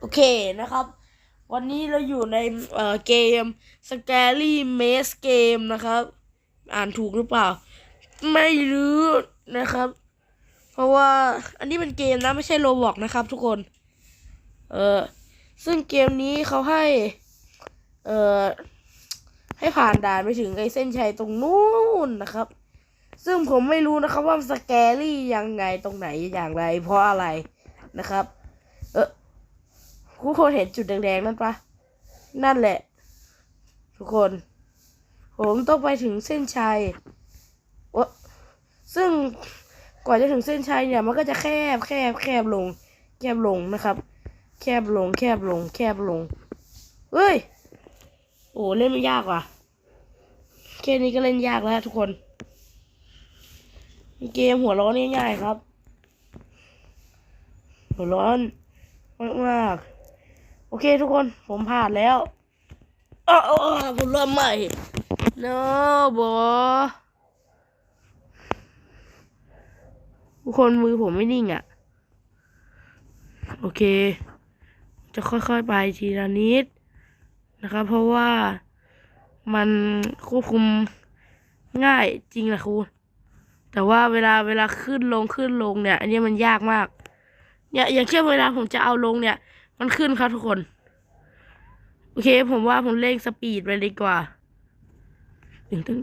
โอเคนะครับ วันนี้เราอยู่ในเอ่อเกม Scary Maze Game นะครับ อ่านถูกหรือเปล่า ไม่รู้นะครับ เพราะว่าอันนี้เป็นเกมนะไม่ใช่โรบอกนะครับ ทุกคน เออซึ่งเกมนี้เขาให้ เอ่อให้ผ่านด่านไปถึงไอ้เส้นชัยตรงนู้นนะครับ ซึ่งผมไม่รู้นะครับว่าสแกรี่ยังไงตรงไหนอย่างไร เพราะอะไรนะครับ ทุกคนเห็นจุดแดงๆนั่นปะนั่นแหละ ทุกคน ผมต้องไปถึงเส้นชัยโอะซึ่งกว่าจะถึงเส้นชัยเนี่ย มันก็จะแคบแคบแคบลง แคบลงนะครับ แคบลง แคบลง แคบลงเฮ้ย โอ้เล่นไม่ยากว่ะแค่นี้ก็เล่นยากแล้วทุกคน เกมหัวร้อนง่ายๆครับ หัวร้อนมากมากๆ โอเคทุกคนผมผ่านแล้วอ้าวผมเริ่มใหม่ no บอทุกคนมือผมไม่นิ่งอะ่ะ โอเค จะค่อยๆไปทีละนิดนะครับ เพราะว่ามันควบคุมง่ายจริงแหละครูแต่ว่าเวลาเวลาขึ้นลงขึ้นลงเนี่ย อันนี้มันยากมาก เนี่ยอย่างเช่นเวลาผมจะเอาลงเนี่ย มันขึ้นครับทุกคน โอเค ผมว่าผมเร่งสปีดไปดีกว่าตึงตึง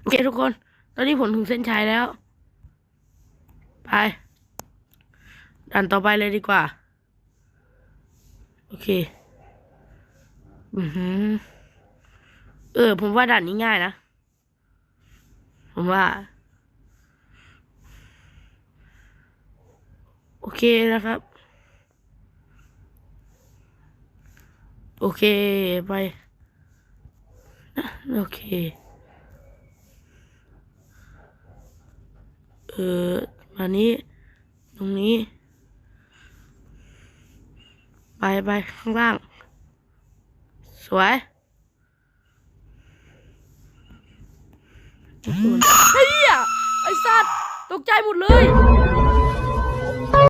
โอเคทุกคน ตอนนี้ผมถึงเส้นชัยแล้ว ไปด่านต่อไปเลยดีกว่า โอเค อือหือเออ ผมว่าด่านนี้ง่ายนะ ผมว่า โอเคนะครับ โอเคไปโอเค เออมานี้ ตรงนี้ ไปไปข้างล่าง สวย เฮียไอสัตว์ตกใจหมดเลย